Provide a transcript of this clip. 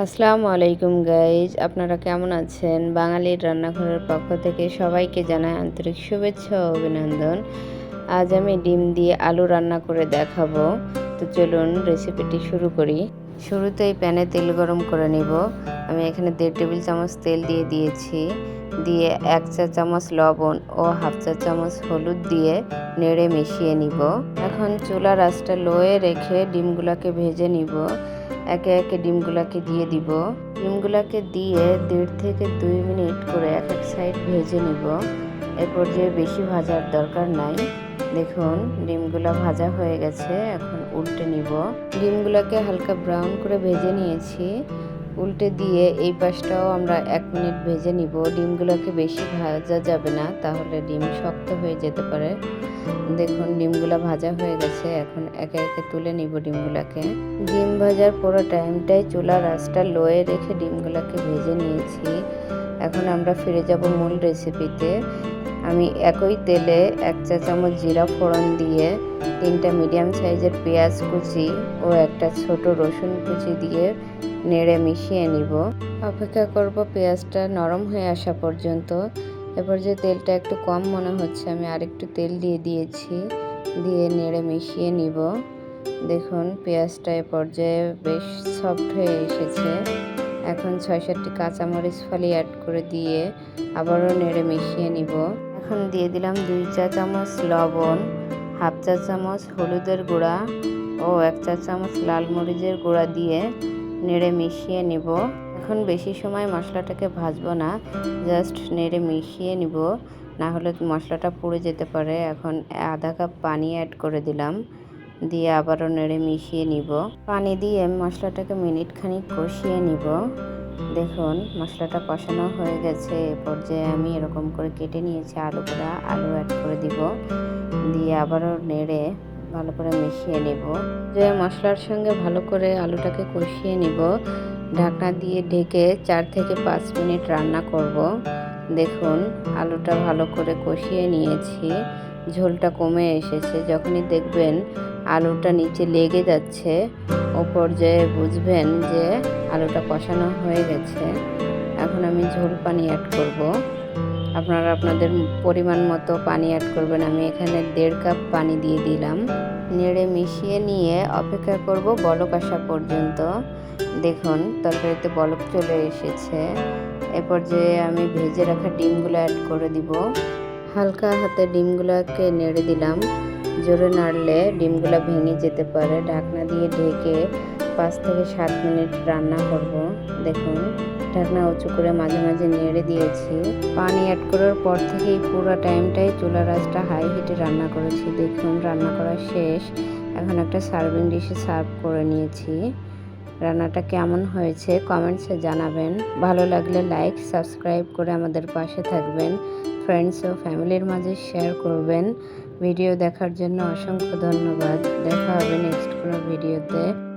আসসালামু আলাইকুম গাইজ, আপনারা কেমন আছেন? বাঙালির রান্নাঘরের পক্ষ থেকে সবাইকে জানাই আন্তরিক শুভেচ্ছা ও অভিনন্দন। আজ আমি ডিম দিয়ে আলু রান্না করে দেখাবো। তো চলুন রেসিপিটি শুরু করি। শুরুতেই প্যানে তেল গরম করে নিব। আমি এখানে দেড় টেবিল চামচ তেল দিয়ে দিয়েছি। দিয়ে এক চা চামচ লবণ ও হাফ চা চামচ হলুদ দিয়ে নেড়ে মিশিয়ে নিব। এখন চুলার আঁচটা লোয়ে রেখে ডিমগুলোকে ভেজে নিব। একে একে ডিমগুলোকে দিয়ে দিব। ডিমগুলোকে দিয়ে দেড় থেকে দুই মিনিট করে এক এক সাইড ভেজে নিব। এরপর যে বেশি ভাজার দরকার নাই, দেখুন ডিমগুলো ভাজা হয়ে গেছে, এখন উল্টে নিব। ডিমগুলোকে হালকা ব্রাউন করে ভেজে নিয়েছি। উল্টে দিয়ে এই পাশটাও আমরা এক মিনিট ভেজে নিব। ডিমগুলোকে বেশি ভাজা যাবে না, তাহলে ডিম শক্ত হয়ে যেতে পারে। দেখুন, ডিমগুলো ভাজা হয়ে গেছে। এখন একে একে তুলে নিব ডিমগুলোকে। ডিম ভাজার পুরো টাইমটাই চুলার আঁচটা লোয়ে রেখে ডিমগুলোকে ভেজে নিয়েছি। এখন আমরা ফিরে যাব মূল রেসিপিতে। আমি একই তেলে এক চা চামচ জিরা ফোড়ন দিয়ে, তিনটা মিডিয়াম সাইজের পেঁয়াজ কুচি ও একটা ছোট রসুন কুচি দিয়ে নেড়ে মিশিয়ে নিব। অপেক্ষা করব পেঁয়াজটা নরম হয়ে আসা পর্যন্ত। এরপর যে তেলটা একটু কম মনে হচ্ছে, আমি আরেকটু তেল দিয়ে দিয়েছি, দিয়ে নেড়ে মিশিয়ে নিব। দেখুন, পেঁয়াজটা এ পর্যায়ে বেশ সফট হয়ে এসেছে। এখন ছয় সাতটি কাঁচামরিচ ফালি অ্যাড করে দিয়ে আবারও নেড়ে মিশিয়ে নিব। এখন দিয়ে দিলাম দুই চা চামচ লবণ, হাফ চা চামচ হলুদের গুঁড়া ও এক চা চামচ লাল মরিচের গুঁড়া দিয়ে নেড়ে মিশিয়ে নিব। এখন বেশি সময় মশলাটাকে ভাজবো না, জাস্ট নেড়ে মিশিয়ে নিব। না হলে মশলাটা পুড়ে যেতে পারে। এখন আধা কাপ পানি অ্যাড করে দিলাম। দিয়ে আবারও নেড়ে মিশিয়ে নিব। পানি দিয়ে মশলাটাকে মিনিট খানিক কষিয়ে নিব। দেখুন, মশলাটা কষানো হয়ে গেছে। এ পর্যায়ে আমি এরকম করে কেটে নিয়েছি আলুগুলা, আলু অ্যাড করে দিব। দিয়ে আবারও নেড়ে ভালো করে মিশিয়ে নিব। যে মশলার সঙ্গে ভালো করে আলুটাকে কষিয়ে নিব। ঢাকনা দিয়ে ঢেকে চার থেকে পাঁচ মিনিট রান্না করব। দেখুন, আলুটা ভালো করে কষিয়ে নিয়েছি। ঝোলটা কমে এসেছে। যখনই দেখবেন আলুটা নিচে লেগে যাচ্ছে ও পর্যায়ে বুঝবেন যে আলুটা কষানো হয়ে গেছে। এখন আমি ঝোল পানি অ্যাড করব। আপনারা আপনাদের পরিমাণ মতো পানি অ্যাড করবেন। আমি এখানে দেড় কাপ পানি দিয়ে দিলাম। নেড়ে মিশিয়ে নিয়ে অপেক্ষা করব বলক আসা পর্যন্ত। দেখুন, তরকারিতে বলক চলে এসেছে। এরপর যে আমি ভেজে রাখা ডিমগুলো অ্যাড করে দিব। হালকা হাতে ডিমগুলোকে নেড়ে দিলাম। জোরে নাড়লে ডিমগুলো ভেঙে যেতে পারে। ঢাকনা দিয়ে ঢেকে পাঁচ থেকে সাত মিনিট রান্না করব। দেখুন, ঢাকনা উঁচু করে মাঝে মাঝে নেড়ে দিয়েছি। পানি অ্যাড করার পর থেকেই পুরো টাইমটাই চুলা রাজটা হাই হিটে রান্না করেছি। দেখুন, রান্না করা শেষ। এখন একটা সার্ভিং ডিশে সার্ভ করে নিয়েছি। রান্নাটা কেমন হয়েছে কমেন্টসে জানাবেন। ভালো লাগলে লাইক সাবস্ক্রাইব করে আমাদের পাশে থাকবেন। ফ্রেন্ডস ও ফ্যামিলির মাঝে শেয়ার করবেন। ভিডিও দেখার জন্য অসংখ্য ধন্যবাদ। দেখা হবে নেক্সট কোনো ভিডিওতে